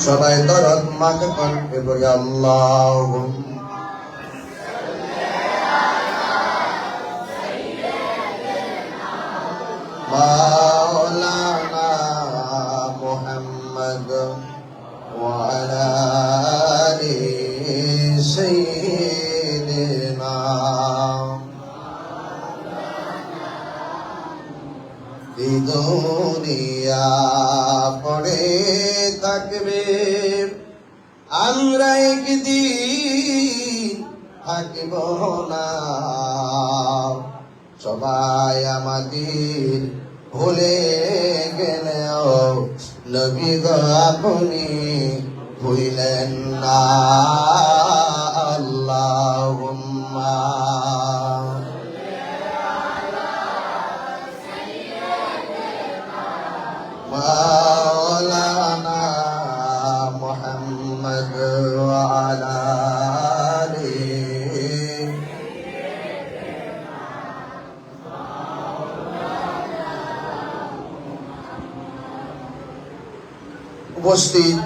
সবাই দরদ মাকে করবে বলে আল্লাহ। মা দুনিয়া পড়ে থাকবে। আমরা একদিন থাকিব না। সবাই আমাদের ভুলে গেলেও নবী গো আপনি ভুলেন না আল্লাহুম্মা উপস্থিত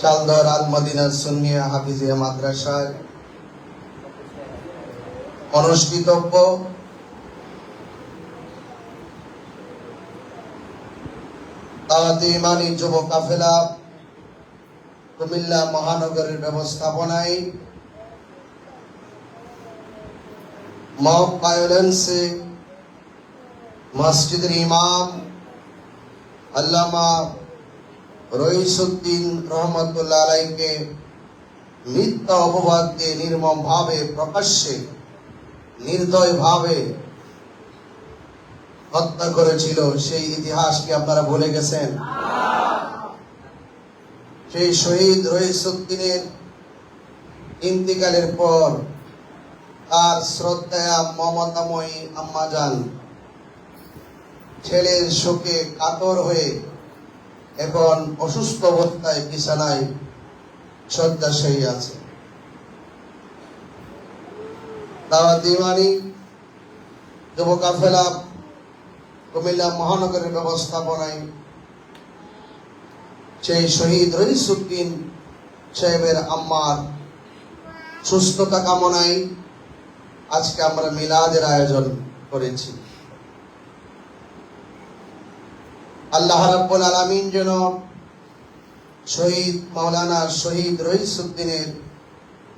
চালদর আল মদিনা সুন্নিয়া হাফিজিয়া মাদ্রাসায় অনুষ্ঠিতব্য। যুব কাফেলা কুমিল্লা মহানগরের ব্যবস্থাপনায় মব ভায়োলেন্সে মসজিদের ইমাম আল্লামা রইসুদ্দিন রহমতুল্লাহ আলাইকে মিথ্যা অপবাদ দিয়ে নির্মম ভাবে প্রকাশ্যে নির্দয় ভাবে হত্যা করেছিল সেই ইতিহাস কি আপনারা ভুলে গেছেন? সেই শহীদ রহিসুদ্দিনের ইন্তিকালের পর তার শ্রদ্ধা মমতাময়ী আম্মাজান ছেলের শোকে কাতর হয়ে এখন অসুস্থ অবস্থায় বিছানায় শয্যাশয়ী আছে। দাওয়াত ইমানি যুব কাফেলা, কুমিল্লা মহানগরের ব্যবস্থাপনায় সেই শহীদ রহিসুদ্দিন সাহেবের আম্মার সুস্থতা কামনায় আজকে আমরা মিলাদের আয়োজন করেছি। আল্লাহ রাব্বুল আলামিন যেন শহীদ মাওলানা শহীদ রহিসুদ্দিনের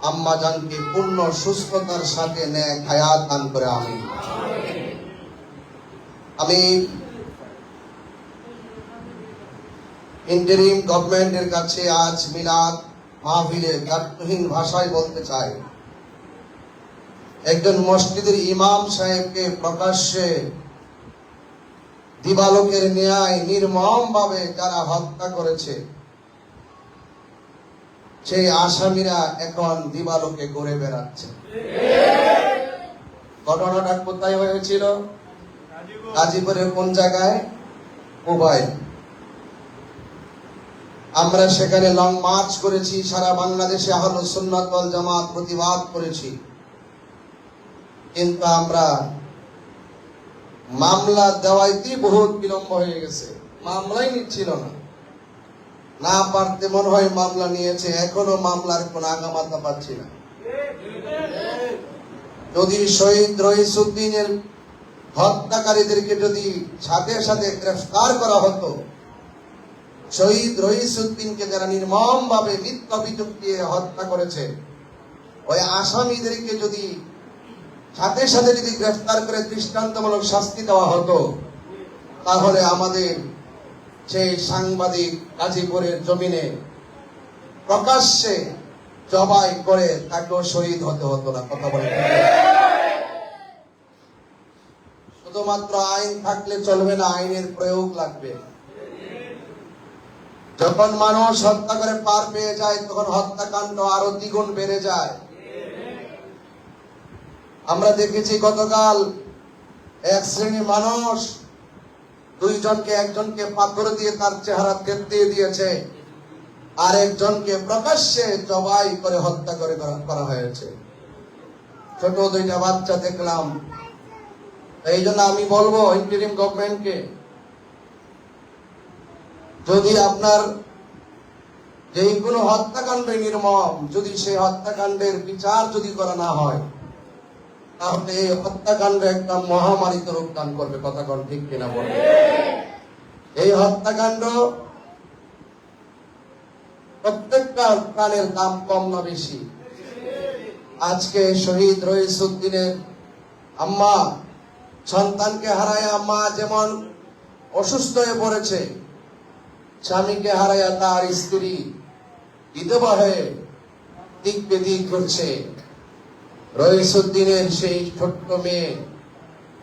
আম্মা জানকে পূর্ণ সুস্থতার সাথে ন্যায় হায়াত দান করে আমি আমি ইন্টারিম গভর্নমেন্টের কাছে আজ মিলাদ মাহফিলে গাত্রহীন ভাষায় বলতে চাই। একজন মসজিদের ইমাম সাহেবকে প্রকাশ্যে দিবালোকের ন্যায় নির্মম ভাবে যারা হত্যা করেছে, সেই আসামিরা এখন দিবালোকে ঘুরে বেড়াচ্ছে। ঘটনাটা কোথায় হয়েছিল? গাজীপুরের কোন জায়গায়? মোবাইল আমরা সেখানে লং মার্চ করেছি, সারা বাংলাদেশে আহল সুন্নাত জামাত প্রতিবাদ করেছি। কিন্তু আমরা মামলা দেওয়াইতেই বহুত বিলম্ব হয়ে গেছে। মামলাই নিচ্ছিল না। না পারতে মনে হয় মামলা নিয়েছে, এখনও মামলার কোন আগামাতা পাচ্ছি না। যদি শহীদ রহিসুদ্দিনের হত্যাকারীদেরকে যদি সাথে সাথে গ্রেফতার করা হতো, শহীদ রহিসুদ্দিনকে যারা নির্মম ভাবে মিথ্যা অভিযোগ দিয়ে হত্যা করেছে, ওই আসামিদেরকে যদি সাথে সাথে যদি গ্রেফতার করে দৃষ্টান্তমূলক শাস্তি দেওয়া হতো, তাহলে আমাদের সেই সাংবাদিক গাজীপুরের জমিনে প্রকাশ্যে জবাই করে তাকেও শহীদ হতে হতো না, কথা বলে শুধুমাত্র আইন থাকলে চলবে না, আইনের প্রয়োগ লাগবে। যখন মানুষ হত্যা করে পার পেয়ে যায়, তখন হত্যাকাণ্ড আরও দ্বিগুণ বেড়ে যায়। আমরা দেখেছি গতকাল এক শ্রেণির মানুষ দুইজনকে একজনকে পাথর দিয়ে তার চেহারা তেতিয়ে দিয়েছে। আর একজনকে প্রকাশ্যে জবাই করে হত্যা করে করা- হয়েছে। ছোট দুইটা বাচ্চা দেখলাম। এই জন্য আমি বলব ইন্টারিম গভর্নমেন্টকে যদি আপনার যে কোনো হত্যাকাণ্ড নির্মম, যদি সেই হত্যাকাণ্ডের বিচার যদি করা না হয় তাহলে হত্যাকাণ্ড একটা মহামারীতে রূপ দান করবে, কথা কোন ঠিক কিনা বলে এই হত্যাকাণ্ড প্রত্যেকটা প্রাণের দাম কম না বেশি। আজকে শহীদ আম্মা সন্তানকে হারায় আম্মা যেমন অসুস্থ হয়ে পড়েছে, স্বামীকে হারাইয়া তার স্ত্রী বিধবা হয়ে দিক বেদিক করছে রহিসুদ্দিনের সেই ছোট্ট মেয়ে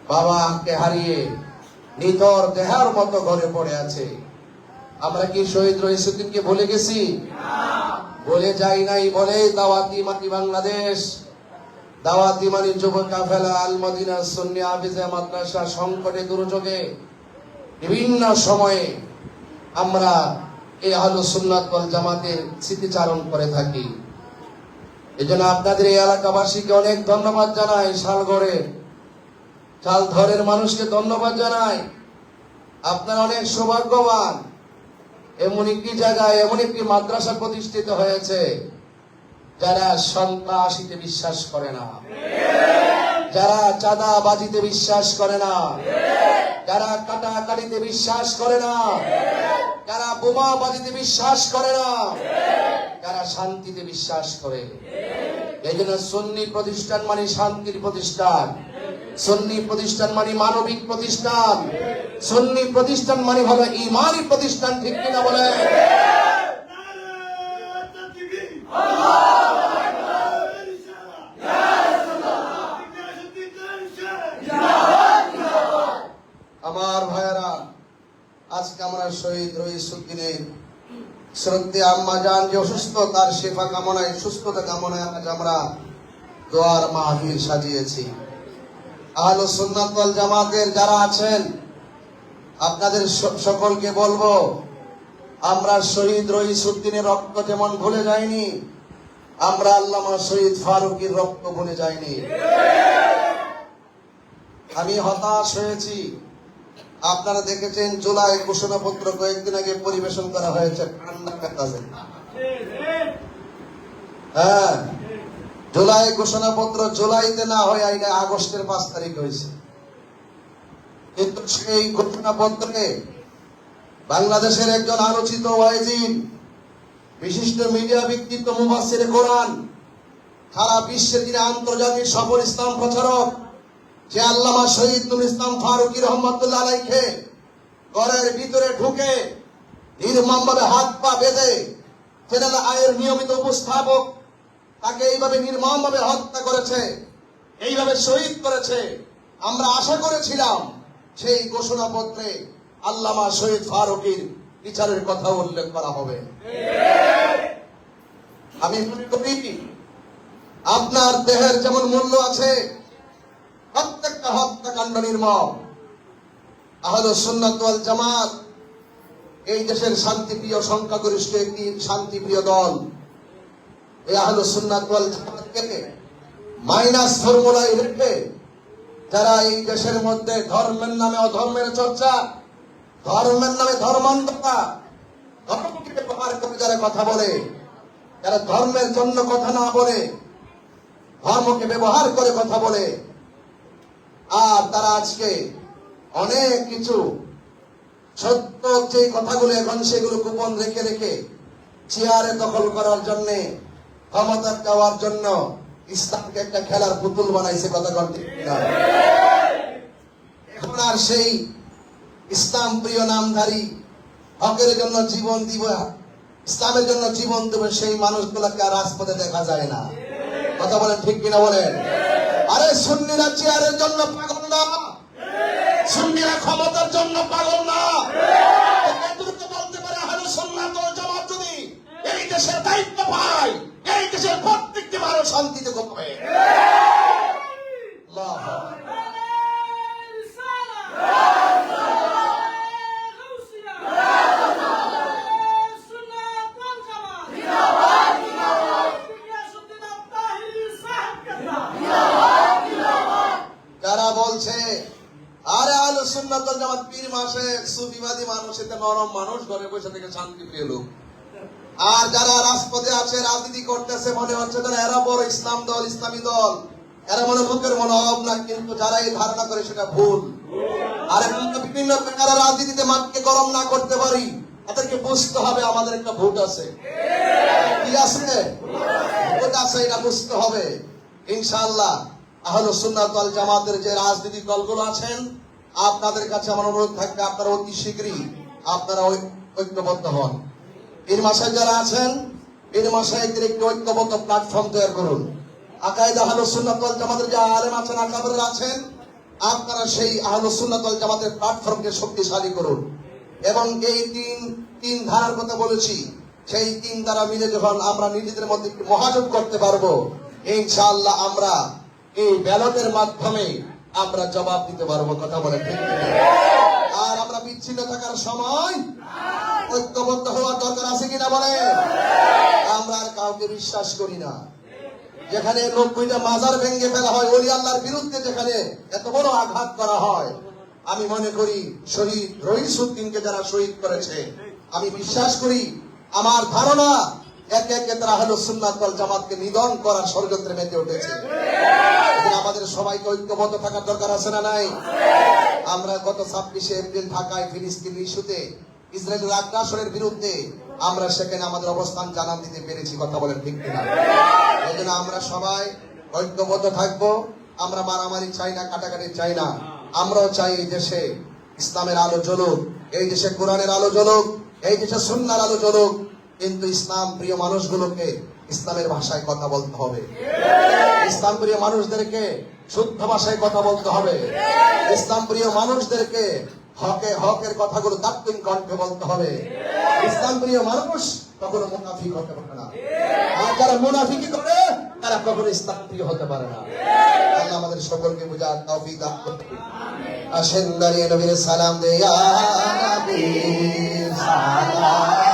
বাবাকে হারিয়ে নিতর দেহার মতো ঘরে পড়ে আছে। আমরা কি শহীদ রহিসুদ্দিনকে ভুলে গেছি? বলে যাই নাই বলে দাওয়াতি মাটি বাংলাদেশ। দাওয়াতি মানি যুব কাফেলা আল মদিনা সুন্নি আবিজা মাদ্রাসা সংকটে দুর্যোগে বিভিন্ন সময়ে আমরা এই আহলু সুন্নাত জামাতের স্মৃতিচারণ করে থাকি। এই জন্য আপনাদের এই এলাকাবাসীকে অনেক ধন্যবাদ জানাই শালগড়ে শালধরের মানুষকে ধন্যবাদ জানাই। আপনারা অনেক সৌভাগ্যবান। এমন একটি জায়গায়, এমন একটি মাদ্রাসা প্রতিষ্ঠিত হয়েছে, যারা সন্ত্রাসীতে বিশ্বাস করে না। যারা চাঁদাবাজিতে বিশ্বাস করে না। যারা কাটাকাটিতে বিশ্বাস করে না, যারা বোমাবাজিতে বিশ্বাস করে না, যারা শান্তিতে বিশ্বাস করে। এই জন্য সন্নি প্রতিষ্ঠান মানে শান্তির প্রতিষ্ঠান, সন্নি প্রতিষ্ঠান মানে মানবিক প্রতিষ্ঠান, সন্নি প্রতিষ্ঠান মানে হলো ইমানি প্রতিষ্ঠান, ঠিক কিনা বলে আমার ভাইয়েরা আজকে আমরা শহীদ রহিসুদ্দিনের শ্রদ্ধে আম্মা যান যে অসুস্থ, তার শেফা কামনায়, সুস্থতা কামনায় আজ আমরা দোয়ার মাহফিল সাজিয়েছি। আহলো সুন্নাত ওয়াল জামাতের যারা আছেন, আপনাদের সকলকে বলব, আমরা শহীদ রহিসুদ্দিনের রক্ত যেমন ভুলে যাইনি, আমরা আল্লামা শহীদ ফারুকের রক্ত ভুলে যাইনি। আমি হতাশ হয়েছি আপনারা দেখেছেন জুলাই ঘোষণাপত্র কয়েকদিন আগে পরিবেশন করা হয়েছে হ্যাঁ জুলাই ঘোষণাপত্র জুলাইতে না হয় আইনে আগস্টের পাঁচ তারিখ হয়েছে। কিন্তু সেই ঘোষণাপত্রে বাংলাদেশের একজন আলোচিত ওয়াইজিন, বিশিষ্ট মিডিয়া ব্যক্তিত্ব মুবাসির কোরআন, সারা বিশ্বের যিনি আন্তর্জাতিক সফল ইসলাম প্রচারক যে আল্লামা শহীদুল ইসলাম ফারুকি রহমতুল্লাহ আলাইকে ঘরের ভিতরে ঢুকে নির্মমভাবে হাত পা বেঁধে চ্যানেল আয়ের নিয়মিত উপস্থাপক তাকে এইভাবে নির্মমভাবে হত্যা করেছে, এইভাবে শহীদ করেছে। আমরা আশা করেছিলাম সেই ঘোষণাপত্রে আল্লামা শহীদ ফারুকির বিচারের কথা উল্লেখ করা হবে। আমি আপনার দেহের যেমন মূল্য আছে প্রত্যেকটা হত্যাকাণ্ড নির্মম। আহলে সুন্নাত জামাত, এই দেশের শান্তিপ্রিয় সংখ্যাগরিষ্ঠ একটি শান্তিপ্রিয় দল। এই আহলে সুন্নাত ওয়াল জামাতকে মাইনাস ফর্মুলায় রেখে যারা এই দেশের মধ্যে ধর্মের নামে অধর্মের চর্চা, ধর্মের নামে ধর্মান্ততা ধর্মকে ব্যবহার করে যারা কথা বলে, যারা ধর্মের জন্য কথা না বলে, ধর্মকে ব্যবহার করে কথা বলে আর তারা আজকে অনেক কিছু সত্য যে কথাগুলো এখন সেগুলো গোপন রেখে রেখে চেয়ারে দখল করার জন্য, ক্ষমতা দেওয়ার জন্য ইসলামকে একটা খেলার পুতুল বানাইছে, কথা এখন আর সেই ইসলাম প্রিয় নামধারী হকের জন্য জীবন দিব, ইসলামের জন্য জীবন দেবে সেই মানুষগুলোকে আর রাজপথে দেখা যায় না। কথা বলেন ঠিক কিনা বলেন? আরে সুন্নিরা চেয়ারের জন্য পাগল না? সুন্নিরা ক্ষমতার জন্য পাগল না? বলতে পারে দেশের দায়িত্ব পায়, এই দেশের প্রত্যেকটি মানুষ শান্তিতে ঘুমাবে আল্লাহু আকবার। যারা বলছে আরে আলো সুন্নাত ওয়াল জামাত পীর মাসে সুফিবাদী মানুষ এতে নরম মানুষ ঘরে বসে থেকে শান্তি প্রিয় লোক আর যারা রাজপথে আছে, রাজনীতি করতেছে, মনে হচ্ছে যেন এরা বড় ইসলাম দল, ইসলামী দল। এরা মনে মুখের মনোভাব না, কিন্তু যারা এই ধারণা করে সেটা ভুল। আর বিভিন্ন প্রকারের রাজনীতিতে মাঠকে গরম না করতে পারি, তাদেরকে বুঝতে হবে আমাদের একটা ভোট আছে। কি আছে? ভোট আছে, এটা বুঝতে হবে। ইনশাআল্লাহ, আহলে সুন্নাত ওয়াল জামাতের যে রাজনৈতিক দলগুলো আছেন, আপনাদের কাছে আমার অনুরোধ থাকবে, আপনারা অতি শীঘ্রই আপনারা ঐক্যবদ্ধ হন। পীর মাসায় যারা আছেন পীর মাসায়কদের একটি ঐক্যবদ্ধ প্ল্যাটফর্ম তৈরি করুন। আকাইদ আহলে সুন্নাত জামাতের যে আলেম আছেন আকাবররা আছেন, আপনারা সেই আহলে সুন্নাত জামাতের প্ল্যাটফর্মকে শক্তিশালী করুন। এবং এই তিন তিন ধারার কথা বলেছি। সেই তিন ধারা মিলে যখন আমরা নিজেদের মধ্যে একটি মহাজোট করতে পারব, ইনশাআল্লাহ আমরা এই ব্যালটের মাধ্যমে আমরা জবাব দিতে পারব, কথা বলে ঠিক আর আমরা বিচ্ছিন্ন থাকার সময় ঐক্যবদ্ধ হওয়ার দরকার আছে কিনা বলে? আমরা আর কাউকে বিশ্বাস করি না। যেখানে নব্বইটা মাজার ভেঙে ফেলা হয় ওলি আল্লাহর বিরুদ্ধে যেখানে এত বড় আঘাত করা হয় আমি মনে করি শহীদ রহিসুদ্দিনকে যারা শহীদ করেছে আমি বিশ্বাস করি আমার ধারণা একে একে তারা হলো সুন্নাত ওয়াল জামাতকে নিধন করার ষড়যন্ত্রে মেতে উঠেছে। আমাদের সবাইকে ঐক্যবদ্ধ থাকার দরকার আছে না নাই? আমরা গত ছাব্বিশে এপ্রিল ঢাকায় ফিলিস্তিন ইস্যুতে, ইসরায়েলের আগ্রাসনের বিরুদ্ধে, আমরা সেখানে আমাদের অবস্থান জানান দিতে পেরেছি, কথা বলেন ঠিক কিনা? এই জন্য আমরা সবাই ঐক্যবদ্ধ থাকব। আমরা মারামারি চাই না, কাটাকাটি চাই না। আমরাও চাই এই দেশে ইসলামের আলো জ্বলুক, এই দেশে কোরআনের আলো জ্বলুক, এই দেশে সুন্নার আলো জ্বলুক। কিন্তু ইসলাম প্রিয় মানুষগুলোকে ইসলামের ভাষায় কথা বলতে হবে। ইসলাম প্রিয় মানুষদেরকে শুদ্ধ ভাষায় কথা বলতে হবে। ইসলাম প্রিয় মানুষদেরকে হকে হকের কথাগুলো তাত্ত্বিক কণ্ঠে বলতে হবে। ইসলাম প্রিয় মানুষ কখনো মুনাফিক হতে পারে না। আর যারা মুনাফিকি করে তারা কখনো ইসলাম প্রিয় হতে পারে না। আল্লাহ আমাদের সকলকে বোঝার তৌফিক দান করুন। আসেন দাঁড়িয়ে নবীর সালাম দে ইয়া নবী সালাম।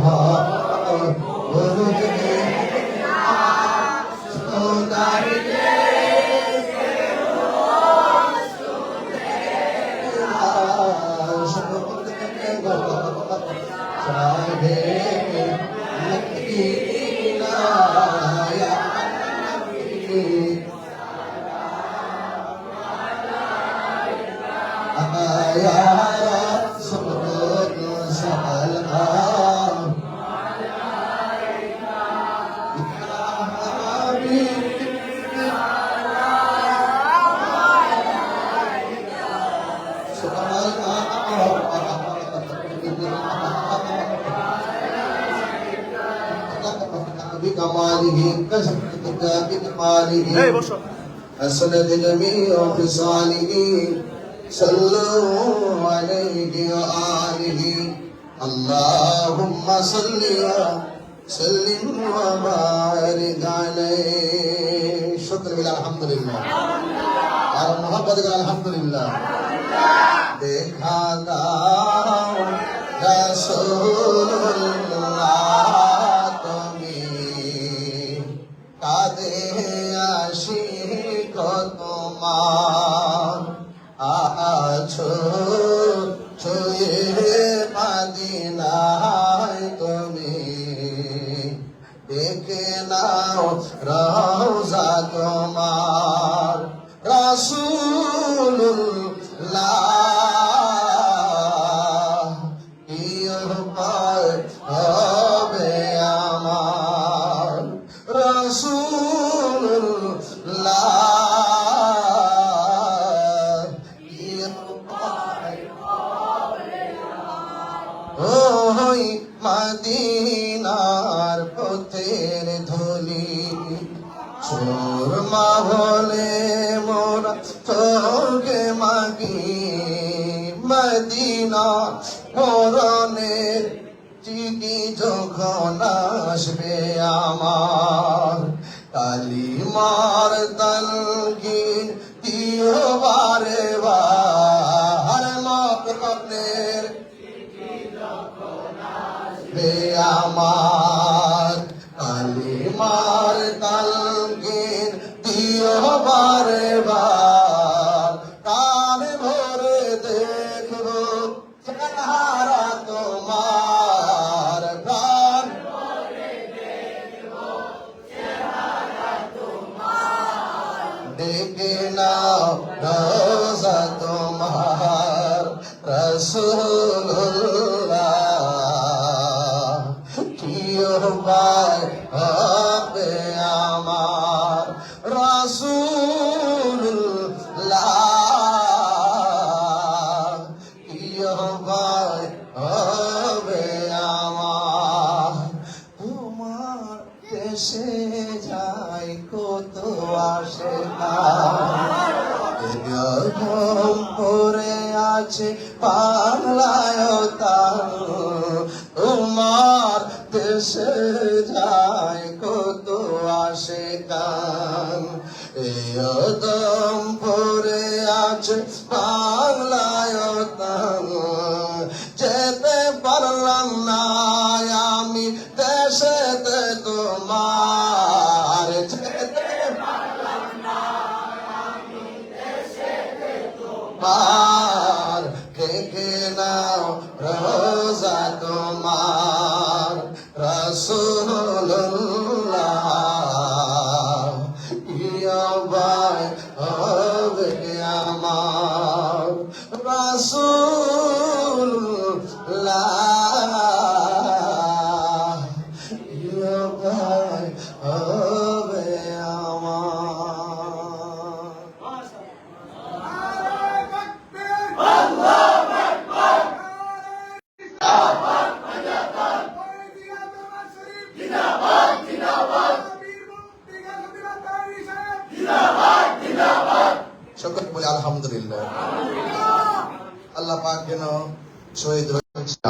好。啊 بكماله كشفتك بكماله حسنت جميع خصاله صلوا عليه وآله اللهم صل وسلم وبارك عليه شكر بالله الحمد لله আর মোহাম্মদ আলহামদুলিল্লাহ দেখা দাও রাসূলুল্লাহ তোমার আছো ছুঁয়ে মাদিনায় পথের চোর মা হলে মোরা তোকে মাগি। মদিনা মরণের চিঠি যখন আসবে আমার, কালিমার তলগিন ডেকে আছে তোমার দেশে যায় কত আসে গান। এদম পরে আছে তার যেতে পারলাম না আমি দেশেতে তোমার হবে আমার রসুল্লাহ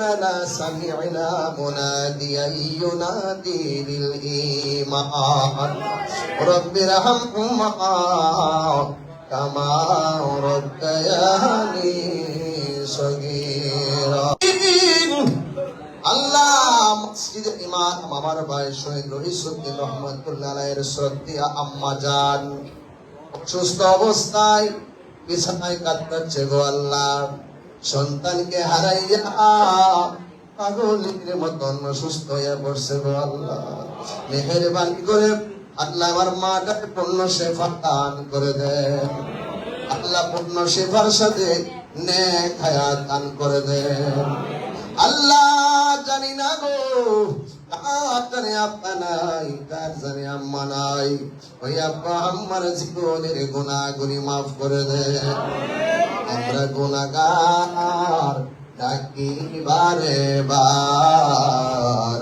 إننا سمعنا مناديا ينادي للإيمان رب ارحمهما كما ربياني صغيرا আল্লাহ মসজিদ ইমাম আমার ভাই শহীদ রহিসুদ্দিন রহমতুল্লাহ আলাইহির শ্রদ্ধেয় আম্মা জান সুস্থ অবস্থায় বিছানায় কাতরাচ্ছে গো আল্লাহ সন্তানকে হারাইয়া পাগলের মতন সুস্থ হয়ে পড়ছে আল্লাহ। মেহেরবানি করে আল্লাহ আমার মাটাকে পূর্ণ সেফা দান করে দেন আল্লাহ পূর্ণ সেফার সাথে নেক দান করে দেন আল্লাহ জানি না গো কার জানে নাই কার জানে আম্মা নাই। ওই আব্বা আম্মার জীবনের গুণাগুলি মাফ করে দেন আমরা গুণাগার, ডাকি বারে বার।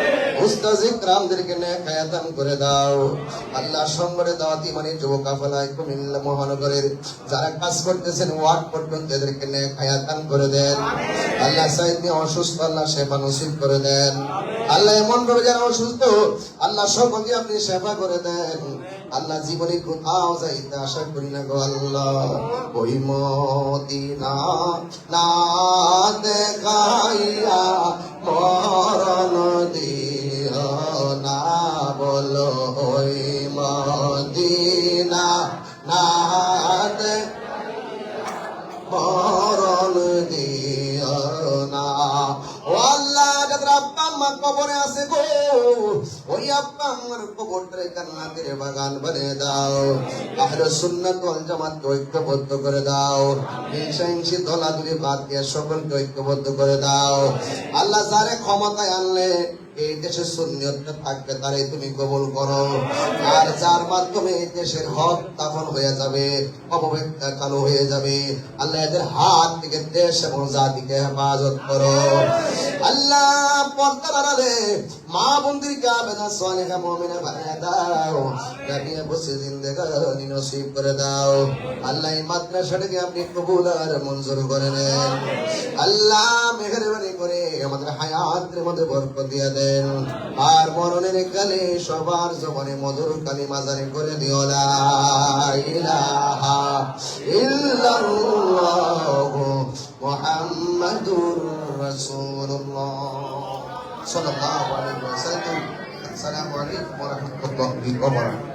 আল্লাহ মানে আপনি সেবা করে দেন। আল্লাহ জীবনে কোথাও যাইতে আশা করি না গো আল্লাহ। ওই মদিনা না দেখাইয়া আছে গো। ওই আব্বা আমার বাগান বানিয়ে দাও। আহলে সুন্নাত ওয়াল জামাত ঐক্যবদ্ধ করে দাও। হিংসাহিংসি দলাদুলি বাদ দিয়ে সকলকে ঐক্যবদ্ধ করে দাও। আল্লাহ যারে ক্ষমতায় আনলে এই দেশের সুন্নিয়তটা থাকবে তারাই তুমি কবল করো। আর যার মাধ্যমে এই দেশের হক দাফন হয়ে যাবে অপব্যাখ্যা কালো হয়ে যাবে, আল্লাহ এদের হাত থেকে দেশ এবং জাতিকে হেফাজত করো। আল্লাহ আড়ালে মা বন্দিরকে আবেদা সোয়ালিহা মুমিনা বানিয়ে দাও। দাবিয়ে বসে জিন্দেগানি নসিব করে দাও। আল্লাহ এই মাদ্রাসাটাকে আপনি কবুল আর মঞ্জুর করে নেন। আল্লাহ মেহরবানি করে আমাদের হায়াতের মধ্যে দিয়ে দেন। আর মরণের কালে সবার জবানে মধুর কালি মাজারে করে দিও। লা ইলাহা ইল্লাল্লাহু মুহাম্মাদুর sallallahu alaihi wasallam. Assalamualaikum warahmatullahi wabarakatuh.